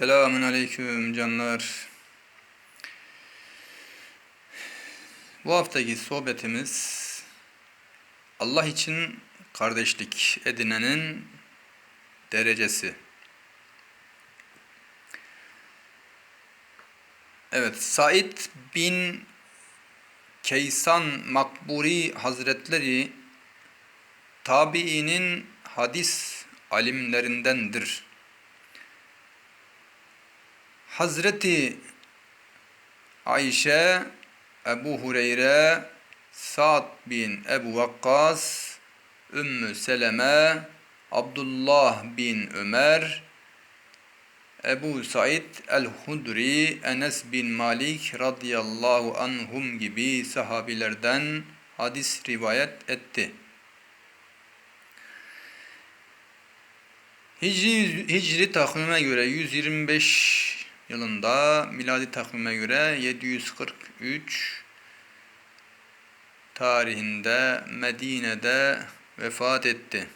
Selamun aleyküm canlar. Bu haftaki sohbetimiz Allah için kardeşlik edinenin derecesi. Evet, Said bin Keysan Makburi Hazretleri tabiinin hadis alimlerindendir. Hazreti Ayşe, Ebu Hureyre, Sa'd bin Ebu Vakkas, Ümmü Seleme, Abdullah bin Ömer, Ebu Said el-Hudri, Enes bin Malik radıyallahu anhum gibi sahabilerden hadis rivayet etti. Hicri, Hicri takvime göre 125 yılında, miladi takvime göre 743 tarihinde Medine'de vefat etti.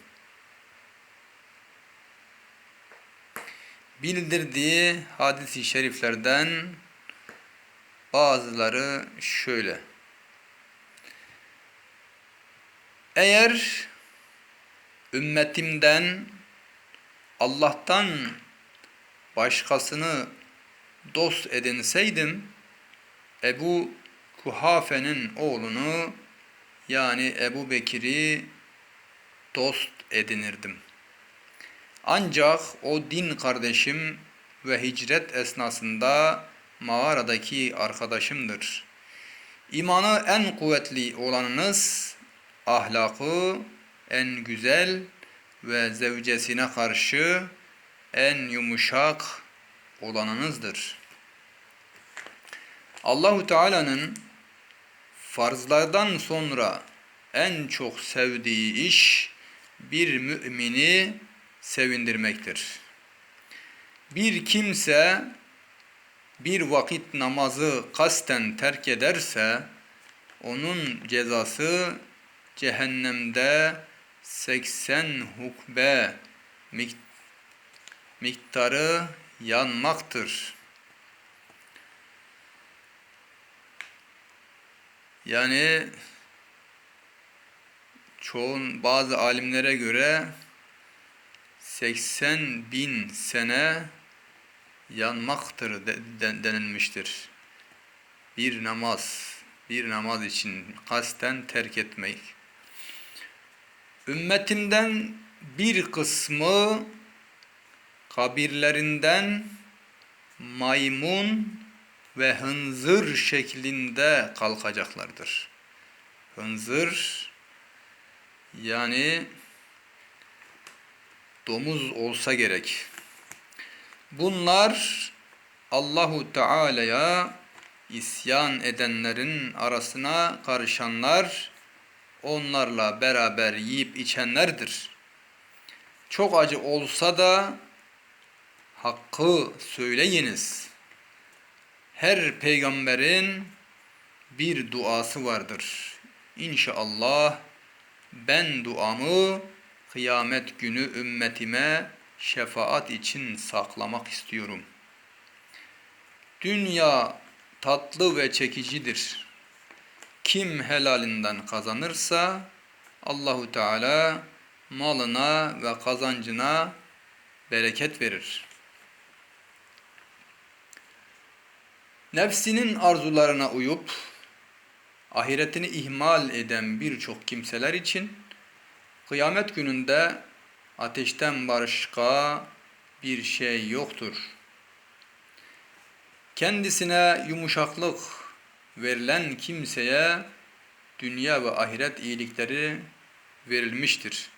Bildirdiği hadisi şeriflerden bazıları şöyle. Eğer ümmetimden Allah'tan başkasını dost edinseydim Ebu Kuhafe'nin oğlunu yani Ebu Bekir'i dost edinirdim. Ancak o din kardeşim ve hicret esnasında mağaradaki arkadaşımdır. İmanı en kuvvetli olanınız, ahlakı en güzel ve zevcesine karşı en yumuşak olanınızdır. Allahu Teala'nın farzlardan sonra en çok sevdiği iş bir mümini sevindirmektir. Bir kimse bir vakit namazı kasten terk ederse onun cezası cehennemde 80 hukbe miktarı yanmaktır. Yani çoğun bazı alimlere göre 80 bin sene yanmaktır denilmiştir. Bir namaz, bir namaz için kasten terk etmek. Ümmetimden bir kısmı kabirlerinden maymun ve hınzır şeklinde kalkacaklardır. Hınzır yani domuz olsa gerek. Bunlar Allahu Teala'ya isyan edenlerin arasına karışanlar, onlarla beraber yiyip içenlerdir. Çok acı olsa da hakkı söyleyiniz. Her peygamberin bir duası vardır. İnşallah ben duamı kıyamet günü ümmetime şefaat için saklamak istiyorum. Dünya tatlı ve çekicidir. Kim helalinden kazanırsa Allahu Teala malına ve kazancına bereket verir. Nefsinin arzularına uyup ahiretini ihmal eden birçok kimseler için kıyamet gününde ateşten başka bir şey yoktur. Kendisine yumuşaklık verilen kimseye dünya ve ahiret iyilikleri verilmiştir.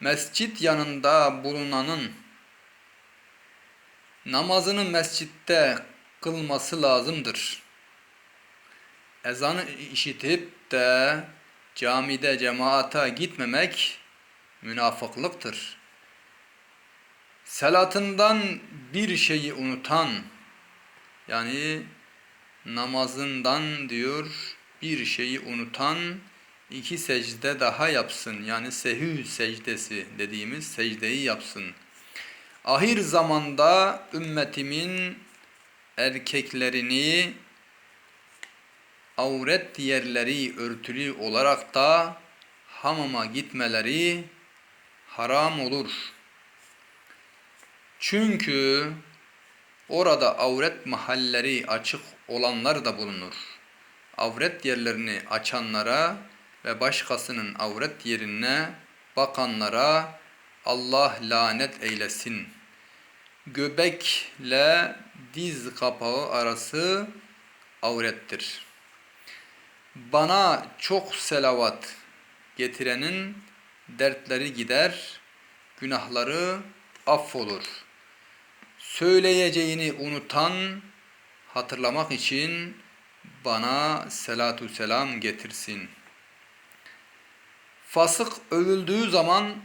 Mescit yanında bulunanın namazını mescitte kılması lazımdır. Ezanı işitip de camide cemaata gitmemek münafıklıktır. Salatından bir şeyi unutan yani namazından diyor bir şeyi unutan iki secde daha yapsın. Yani sehü secdesi dediğimiz secdeyi yapsın. Ahir zamanda ümmetimin erkeklerini avret yerleri örtülü olarak da hamama gitmeleri haram olur. Çünkü orada avret mahalleri açık olanlar da bulunur. Avret yerlerini açanlara ve başkasının avret yerine bakanlara Allah lanet eylesin. Göbekle diz kapağı arası avrettir. Bana çok selavat getirenin dertleri gider, günahları affolur. Söyleyeceğini unutan hatırlamak için bana selatu selam getirsin. Fasık övüldüğü zaman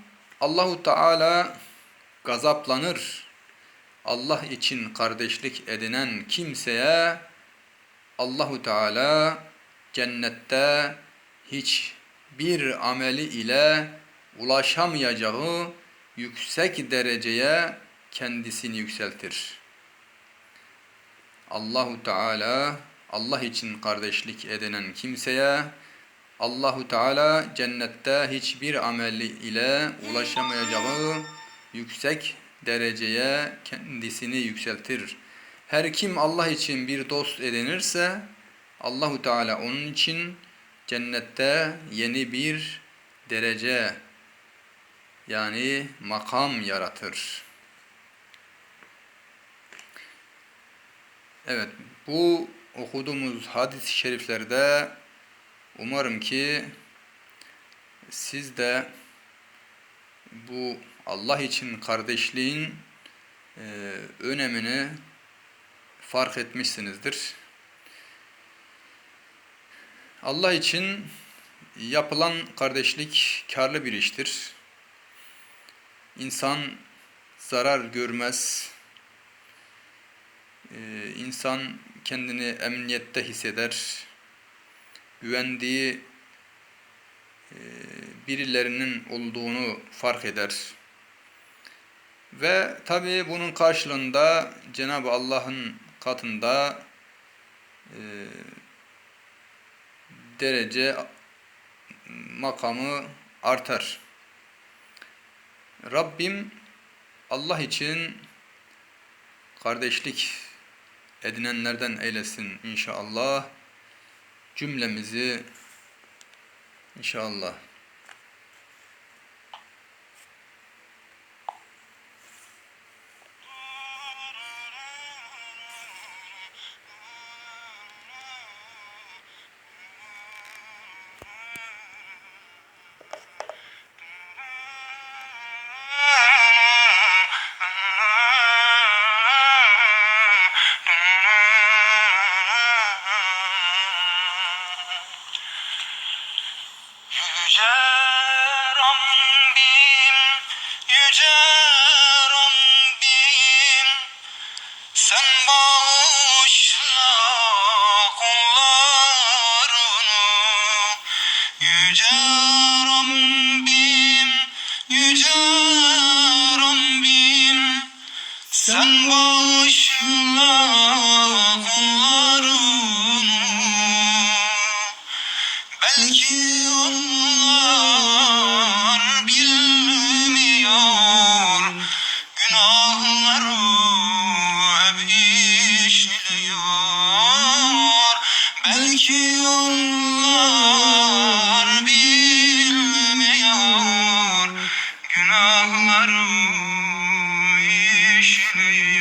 Allahu Teala gazaplanır. Allah için kardeşlik edinen kimseye Allahu Teala cennette hiçbir ameli ile ulaşamayacağı yüksek dereceye kendisini yükseltir. Allahu Teala Allah için kardeşlik edinen kimseye Allahu Teala cennette hiçbir ameli ile ulaşamayacağı yüksek dereceye kendisini yükseltir. Her kim Allah için bir dost edinirse Allahu Teala onun için cennette yeni bir derece yani makam yaratır. Evet, bu okuduğumuz hadis-i şeriflerde umarım ki siz de bu Allah için kardeşliğin e, önemini fark etmişsinizdir. Allah için yapılan kardeşlik karlı bir iştir. İnsan zarar görmez. Ee, insan kendini emniyette hisseder. Güvendiği e, birilerinin olduğunu fark eder. Ve tabi bunun karşılığında Cenab-ı Allah'ın katında e, derece makamı artar. Rabbim Allah için kardeşlik edinenlerden eylesin inşallah. Cümlemizi inşallah. Belki onlar bilmiyor Günahları işliyor. Belki onlar bilmiyor. Günahları işliyor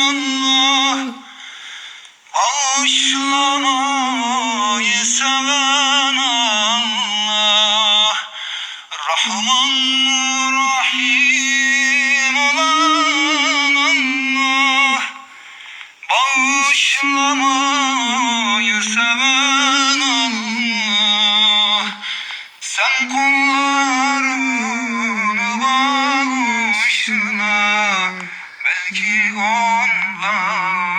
Allah Bağışlamayı Allah. Rahman Rahim Belki onlar